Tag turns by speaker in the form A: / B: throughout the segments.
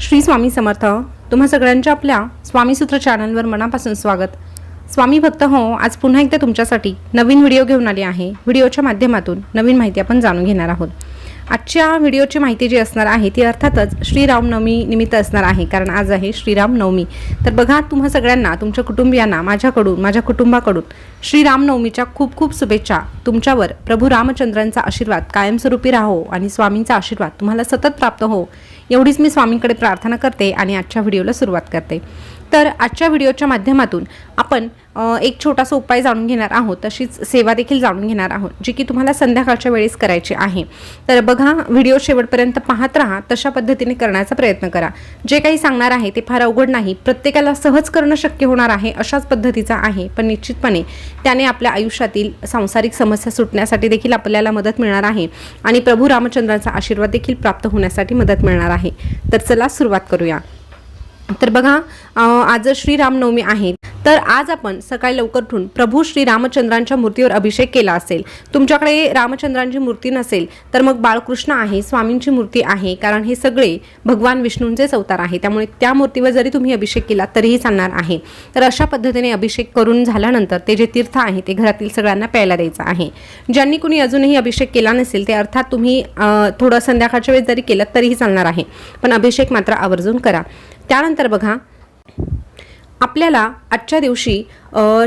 A: श्री स्वामी समर्थ तुम्हा सगळ्यांच्या आपल्या स्वामीसूत्र चॅनलवर मनापासून स्वागत. स्वामी भक्त हो आज पुन्हा एकदा तुमच्यासाठी नवीन व्हिडिओ घेऊन आले आहे. व्हिडिओच्या माध्यमातून नवीन माहिती आपण जाणून घेणार आहोत. आजच्या व्हिडिओची माहिती जी असणार आहे ती अर्थातच श्रीरामनवमी निमित्त असणार आहे. कारण आज आहे श्रीरामनवमी. तर बघा तुम्हा सगळ्यांना तुमच्या कुटुंबियांना माझ्याकडून माझ्या कुटुंबाकडून श्रीरामनवमीच्या खूप खूप शुभेच्छा. तुमच्यावर प्रभू रामचंद्रांचा आशीर्वाद कायमस्वरूपी राहो आणि स्वामींचा आशीर्वाद तुम्हाला सतत प्राप्त हो. एवढीच मी स्वामींकडे प्रार्थना करते आणि आजच्या व्हिडिओला सुरुवात करते. तर आजच्या व्हिडिओच्या माध्यमातून आपण एक छोटासा उपाय जाणून घेणार आहोत. तशीच सेवा देखील जाणून घेणार आहोत जी की तुम्हाला संध्याकाळच्या वेळेस करायची आहे. तर बघा व्हिडिओ शेवटपर्यंत पाहत राहा तशा पद्धतीने करण्याचा प्रयत्न करा. जे काही सांगणार आहे ते फार अवघड नाही प्रत्येकाला सहज करणं शक्य होणार आहे अशाच पद्धतीचा आहे. पण निश्चितपणे त्याने आपल्या आयुष्यातील सांसारिक समस्या सुटण्यासाठी देखील आपल्याला मदत मिळणार आहे आणि प्रभू रामचंद्रांचा आशीर्वाद देखील प्राप्त होण्यासाठी मदत मिळणार आहे. तर चला सुरुवात करूया. तर बघा आज श्रीरामनवमी आहे तर आज आपण सकाळी लवकर उठून प्रभू श्रीरामचंद्रांच्या मूर्तीवर अभिषेक केला असेल. तुमच्याकडे रामचंद्रांची मूर्ती नसेल तर मग बाळकृष्ण आहे स्वामींची मूर्ती आहे कारण हे सगळे भगवान विष्णूंचेच अवतार आहे. त्यामुळे त्या मूर्तीवर जरी तुम्ही अभिषेक केला तरीही चालणार आहे. तर अशा पद्धतीने अभिषेक करून झाल्यानंतर ते जे तीर्थ आहे ते घरातील सगळ्यांना प्यायला द्यायचं आहे. ज्यांनी कुणी अजूनही अभिषेक केला नसेल ते अर्थात तुम्ही थोडं संध्याकाळच्या वेळेस जरी केलं तरीही चालणार आहे. पण अभिषेक मात्र आवर्जून करा. त्यानंतर बघा आपल्याला आजच्या दिवशी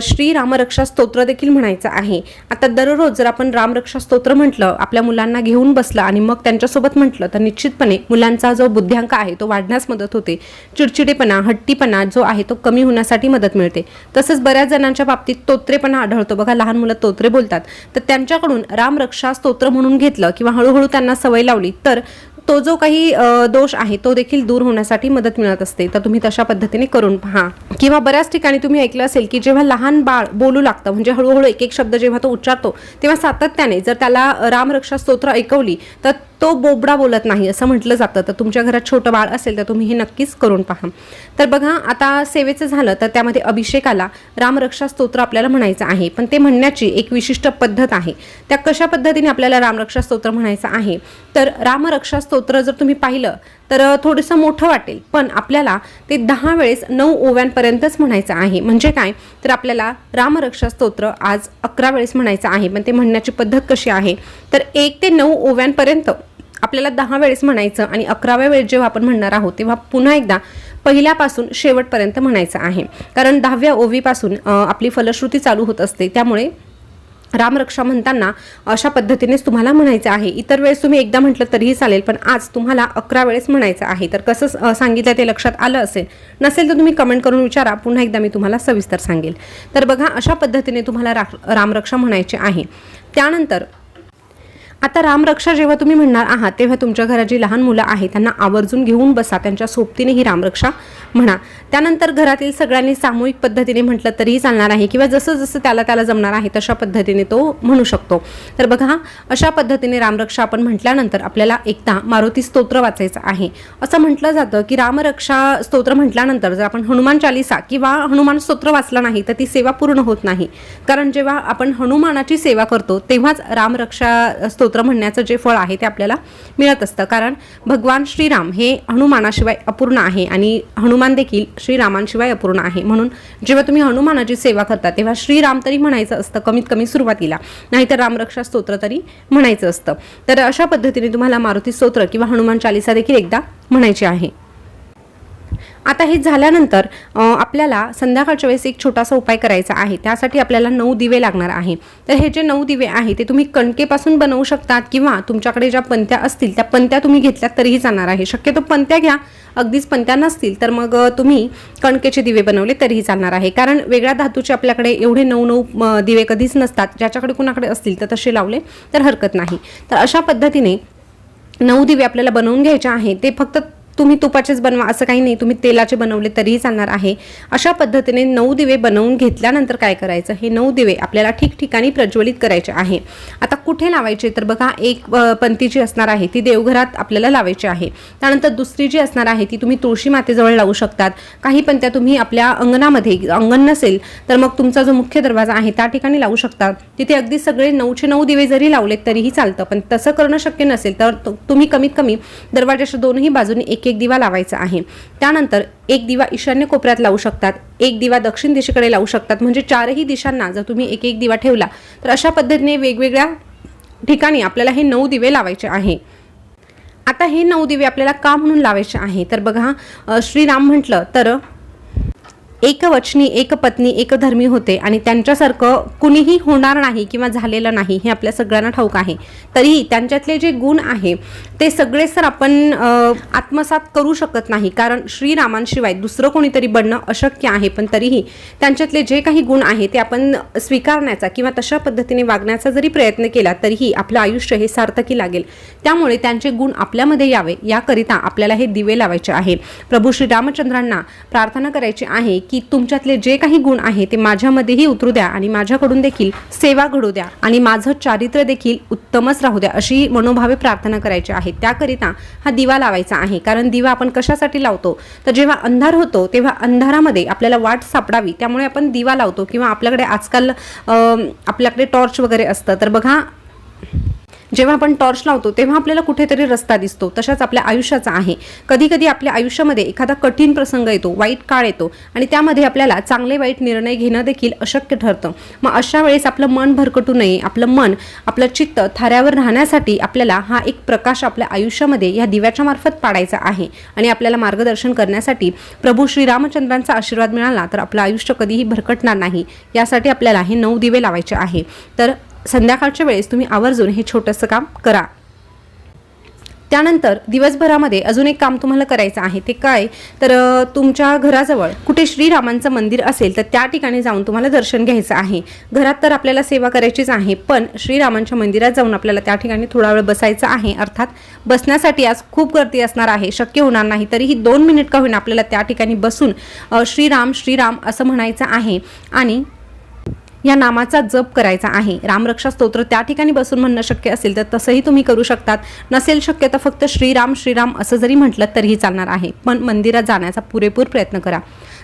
A: श्री रामरक्षा स्तोत्र देखील म्हणायचं आहे. आता दररोज जर आपण रामरक्षा स्तोत्र म्हटलं आपल्या मुलांना घेऊन बसलं आणि मग त्यांच्यासोबत म्हटलं तर निश्चितपणे मुलांचा जो बुद्ध्यांक आहे तो वाढण्यास मदत होते. चिडचिडेपणा हट्टीपणा जो आहे तो कमी होण्यासाठी मदत मिळते. तसंच बऱ्याच जणांच्या बाबतीत तोत्रेपणा आढळतो. बघा लहान मुलं तोत्रे बोलतात. तर त्यांच्याकडून रामरक्षा स्तोत्र म्हणून घेतलं किंवा हळूहळू त्यांना सवय लावली तर तो जो काही दोष आहे तो देखील दूर होण्यासाठी मदत मिळत असते. तर तुम्ही तशा पद्धतीने करून पहा. किंवा बऱ्याच ठिकाणी तुम्ही ऐकलं असेल की जेव्हा लहान बाळ बोलू लागतं म्हणजे हळूहळू एक एक शब्द जेव्हा तो उच्चारतो तेव्हा सातत्याने जर त्याला रामरक्षा स्तोत्र ऐकवली तर तो बोबडा बोलत नाही असं म्हटलं जातं. तर तुमच्या घरात छोटं बाळ असेल तर तुम्ही हे नक्कीच करून पहा. तर बघा आता सेवेचं झालं तर त्यामध्ये अभिषेकाला रामरक्षा स्तोत्र आपल्याला म्हणायचं आहे. पण ते म्हणण्याची एक विशिष्ट पद्धत आहे. त्या कशा पद्धतीने आपल्याला रामरक्षा स्तोत्र म्हणायचं आहे? तर रामरक्षा स्तोत्र जर तुम्ही पाहिलं तर थोडंसं मोठं वाटेल. पण आपल्याला ते दहा वेळेस नऊ ओव्यांपर्यंतच म्हणायचं आहे. म्हणजे काय? तर आपल्याला रामरक्षा स्तोत्र आज अकरा वेळेस म्हणायचं आहे. पण ते म्हणण्याची पद्धत कशी आहे? तर एक ते नऊ ओव्यांपर्यंत आपल्याला दहा वेळेस म्हणायचं आणि अकराव्या वेळेस जेव्हा आपण म्हणणार आहोत तेव्हा पुन्हा एकदा पहिल्यापासून शेवटपर्यंत म्हणायचं आहे. कारण दहाव्या ओवीपासून आपली फलश्रुती चालू होत असते. त्यामुळे रामरक्षा म्हणताना अशा पद्धतीनेच तुम्हाला म्हणायचं आहे. इतर वेळेस तुम्ही एकदा म्हटलं तरीही चालेल पण आज तुम्हाला अकरा वेळेस म्हणायचं आहे. तर कसं सांगितलं ते लक्षात आलं असेल नसेल तर तुम्ही कमेंट करून विचारा. पुन्हा एकदा मी तुम्हाला सविस्तर सांगेल. तर बघा अशा पद्धतीने तुम्हाला रा- रामरक्षा म्हणायची आहे. त्यानंतर आता रामरक्षा जेव्हा तुम्ही म्हणणार आहात तेव्हा तुमच्या घरात जी लहान मुलं आहेत त्यांना आवर्जून घेऊन बसा त्यांच्या सोबतीने ही रामरक्षा म्हणा. त्यानंतर घरातील सगळ्यांनी सामूहिक पद्धतीने म्हटलं तरीही चालणार आहे किंवा जसं जसं त्याला त्याला जमणार आहे तशा पद्धतीने तो म्हणू शकतो. तर बघा अशा पद्धतीने रामरक्षा आपण म्हटल्यानंतर आपल्याला एकदा मारुती स्तोत्र वाचायचं आहे. असं म्हटलं जातं की रामरक्षा स्तोत्र म्हटल्यानंतर जर आपण हनुमान चालिसा किंवा हनुमान स्तोत्र वाचला नाही तर ती सेवा पूर्ण होत नाही. कारण जेव्हा आपण हनुमानाची सेवा करतो तेव्हाच रामरक्षा स्तोत्र म्हणण्याचं जे फळ आहे ते आपल्याला मिळत असतं. कारण भगवान श्रीराम हे हनुमानाशिवाय अपूर्ण आहे आणि हनुमान देखील श्रीरामांशिवाय अपूर्ण आहे. म्हणून जेव्हा तुम्ही हनुमानाची सेवा करता तेव्हा श्रीराम तरी म्हणायचं असतं कमीत कमी सुरुवातीला. नाहीतर रामरक्षा स्तोत्र तरी म्हणायचं असतं. तर अशा पद्धतीने तुम्हाला मारुती स्तोत्र किंवा हनुमान चालिसा देखील एकदा म्हणायची आहे. आता हे झाल्यानंतर आपल्याला संध्याकाळच्या वेळेस एक छोटासा उपाय करायचा आहे. त्यासाठी आपल्याला नऊ दिवे लागणार आहे. तर हे जे नऊ दिवे आहे ते तुम्ही कणकेपासून बनवू शकतात किंवा तुमच्याकडे ज्या पंत्या असतील त्या पंत्या तुम्ही घेतल्यात तरीही जाणार आहे. शक्यतो पंत्या घ्या. अगदीच पंत्या नसतील तर मग तुम्ही कणकेचे दिवे बनवले तरीही चालणार आहे. कारण वेगळ्या धातूचे आपल्याकडे एवढे नऊ नऊ दिवे कधीच नसतात. ज्याच्याकडे कुणाकडे असतील तर तसे लावले तर हरकत नाही. तर अशा पद्धतीने नऊ दिवे आपल्याला बनवून घ्यायचे आहे. ते फक्त तुम्ही तुपाचेच बनवा असं काही नाही. तुम्ही तेलाचे बनवले तरीही चालणार आहे. अशा पद्धतीने नऊ दिवे बनवून घेतल्यानंतर काय करायचं? हे नऊ दिवे आपल्याला ठिकठिकाणी प्रज्वलित करायचे आहे. आता कुठे लावायचे? तर बघा एक पंथी जी असणार आहे ती देवघरात आपल्याला लावायची आहे. त्यानंतर दुसरी जी असणार आहे ती तुम्ही तुळशी मातेजवळ लावू शकतात. काही पंत्या तुम्ही आपल्या अंगणामध्ये अंगण नसेल तर मग तुमचा जो मुख्य दरवाजा आहे त्या ठिकाणी लावू शकता. तिथे अगदी सगळे नऊचे नऊ दिवे जरी लावलेत तरीही चालतं. पण तसं करणं शक्य नसेल तर तुम्ही कमीत कमी दरवाजाच्या दोनही बाजूने एक एक दिवा लावायचा आहे. त्यानंतर एक दिवा ईशान्य कोपऱ्यात लावू शकतात एक दिवा दक्षिण दिशेकडे लावू शकतात. म्हणजे चारही दिशांना जर तुम्ही एक एक दिवा ठेवला तर अशा पद्धतीने वेगवेगळ्या ठिकाणी आपल्याला हे नऊ दिवे लावायचे आहे. आता हे नऊ दिवे आपल्याला का म्हणून लावायचे आहे? तर बघा श्रीराम म्हटलं तर एकवचनी एकपत्नी एकधर्मी होते आणि त्यांच्यासारखं कुणीही होणार नाही किंवा झालेलं नाही हे आपल्या सगळ्यांना ठाऊक आहे. तरीही त्यांच्यातले जे गुण आहे ते सगळे सर आपण आत्मसात करू शकत नाही. कारण श्रीरामांशिवाय दुसरं कोणीतरी बनणं अशक्य आहे. पण तरीही त्यांच्यातले जे काही गुण आहे ते आपण स्वीकारण्याचा किंवा तशा पद्धतीने वागण्याचा जरी प्रयत्न केला तरीही आपलं आयुष्य हे सार्थकी लागेल. त्यामुळे त्यांचे गुण आपल्यामध्ये यावे. याकरिता आपल्याला हे दिवे लावायचे आहे. प्रभू श्रीरामचंद्रांना प्रार्थना करायची आहे की तुमच्यातले जे काही गुण आहे ते माझ्यामध्येही उतरू द्या आणि माझ्याकडून देखील सेवा घडू द्या आणि माझं चारित्र्य देखील उत्तमच राहू द्या अशी मनोभावे प्रार्थना करायची आहे. त्याकरिता हा दिवा लावायचा आहे. कारण दिवा आपण कशासाठी लावतो? तर जेव्हा अंधार होतो तेव्हा अंधारामध्ये आपल्याला वाट सापडावी. त्यामुळे आपण दिवा लावतो किंवा आपल्याकडे आजकाल आपल्याकडे टॉर्च वगैरे असतं. तर बघा जेव्हा आपण टॉर्च लावतो तेव्हा आपल्याला कुठेतरी रस्ता दिसतो. तशाच आपल्या आयुष्याचा आहे. कधी कधी आपल्या आयुष्यामध्ये एखादा कठीण प्रसंग येतो वाईट काळ येतो आणि त्यामध्ये आपल्याला चांगले वाईट निर्णय घेणं देखील अशक्य ठरतं. मग अशा वेळेस आपलं मन भरकटू नये. आपलं मन आपलं चित्त थाऱ्यावर राहण्यासाठी आपल्याला हा एक प्रकाश आपल्या आयुष्यामध्ये या दिव्याच्या मार्फत पाडायचा आहे आणि आपल्याला मार्गदर्शन करण्यासाठी प्रभू श्रीरामचंद्रांचा आशीर्वाद मिळाला तर आपलं आयुष्य कधीही भरकटणार नाही. यासाठी आपल्याला हे नऊ दिवे लावायचे आहे. तर संध्याकाळच्या वेळेस तुम्ही आवर्जून हे छोटंसं काम करा. त्यानंतर दिवसभरामध्ये अजून एक काम तुम्हाला करायचं आहे ते काय? तर तुमच्या घराजवळ कुठे श्रीरामांचं मंदिर असेल तर त्या ठिकाणी जाऊन तुम्हाला दर्शन घ्यायचं आहे. घरात तर आपल्याला सेवा करायचीच आहे पण श्रीरामांच्या मंदिरात जाऊन आपल्याला त्या ठिकाणी थोडा वेळ बसायचं आहे. अर्थात बसण्यासाठी आज खूप गर्दी असणार आहे शक्य होणार नाही तरीही दोन मिनिट का होईना आपल्याला त्या ठिकाणी बसून श्रीराम श्रीराम असं म्हणायचं आहे. आणि या नामाचा जप करायचा आहे. रामरक्षा स्तोत्र त्या ठिकाणी बसून म्हणणं शक्य असेल तर तसंही तुम्ही करू शकतात. नसेल शक्य तर फक्त श्रीराम श्रीराम असं जरी म्हटलं तरीही चालणार आहे. पण मंदिरात जाण्याचा पुरेपूर प्रयत्न करा.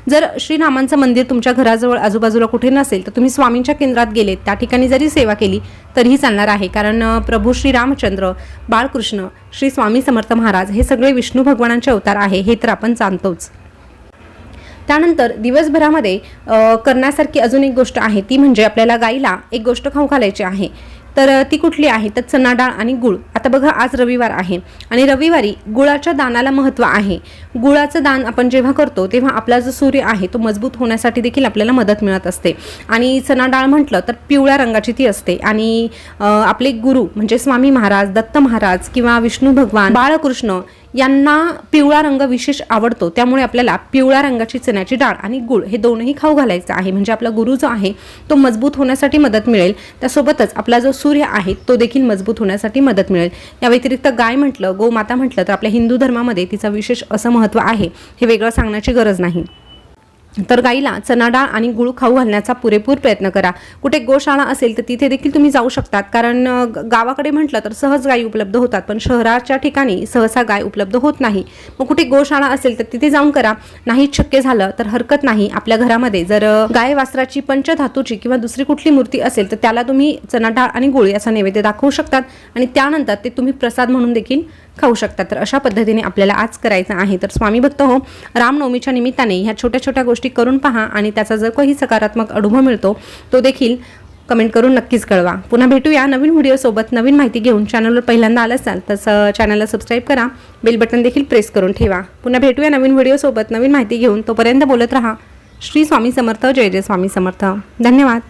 A: जर श्रीरामांचं मंदिर तुमच्या घराजवळ आजूबाजूला कुठे नसेल तर तुम्ही स्वामींच्या केंद्रात गेले त्या ठिकाणी जरी सेवा केली तरीही चालणार आहे. कारण प्रभू श्रीरामचंद्र बाळकृष्ण श्री स्वामी समर्थ महाराज हे सगळे विष्णू भगवानांचे अवतार आहे हे तर आपण जाणतोच. त्यानंतर दिवसभरामध्ये करण्यासारखी अजून एक गोष्ट आहे ती म्हणजे आपल्याला गाईला एक गोष्ट खाऊ घालायची आहे. तर ती कुठली आहे? तर चना डाळ आणि गुळ. आता बघा आज रविवार आहे आणि रविवारी गुळाच्या दानाला महत्त्व आहे. गुळाचं दान आपण जेव्हा करतो तेव्हा आपला जो सूर्य आहे तो मजबूत होण्यासाठी देखील आपल्याला मदत मिळत असते. आणि चना डाळ म्हटलं तर पिवळ्या रंगाची ती असते. आणि आपले गुरु म्हणजे स्वामी महाराज दत्त महाराज किंवा विष्णू भगवान बाळकृष्ण यांना पिवळा रंग विशेष आवडतो. त्यामुळे आपल्याला पिवळ्या रंगाची चण्याची डाळ आणि गुळ हे दोनही खाऊ घालायचं आहे. म्हणजे आपला गुरु जो आहे तो मजबूत होण्यासाठी मदत मिळेल. त्यासोबतच आपला जो सूर्य आहे तो देखील मजबूत होण्यासाठी मदत मिळेल. या व्यतिरिक्त गाय म्हटलं गोमाता म्हटलं तर आपल्या हिंदू धर्मामध्ये तिचं विशेष असं महत्त्व आहे. हे वेगळं सांगण्याची गरज नाही. तर गाईला चना डाळ आणि गुळ खाऊ घालण्याचा पुरेपूर प्रयत्न करा. कुठे गोशाळा असेल तर तिथे देखील तुम्ही जाऊ शकतात. कारण गावाकडे म्हटलं तर सहज गायी उपलब्ध होतात पण शहराच्या ठिकाणी सहसा गाय उपलब्ध होत नाही. मग कुठे गोशाळा असेल तर तिथे जाऊन करा. नाही शक्य झालं तर हरकत नाही. आपल्या घरामध्ये जर गाय वासराची पंचधातूची किंवा दुसरी कुठली मूर्ती असेल तर त्याला तुम्ही चना डाळ आणि गुळ याचा नैवेद्य दाखवू शकतात आणि त्यानंतर ते तुम्ही प्रसाद म्हणून देखील खाऊ शकतात. तर अशा पद्धतीने आपल्याला आज करायचं आहे. तर स्वामी भक्त हो रामनवमीच्या निमित्ताने ह्या छोट्या छोट्या गोष्टी गोष्टी करून पहा आणि त्याचा जर काही सकारात्मक अनुभव मिळतो तो देखील कमेंट करून नक्कीच कळवा. पुन्हा भेटूया नवीन व्हिडिओसोबत नवीन माहिती घेऊन. चॅनलवर पहिल्यांदा आलं असाल तर चॅनलला सबस्क्राईब करा. बेल बटन देखील प्रेस करून ठेवा. पुन्हा भेटूया नवीन व्हिडिओसोबत नवीन माहिती घेऊन. तोपर्यंत बोलत राहा. श्री स्वामी समर्थ. जय जय स्वामी समर्थ. धन्यवाद.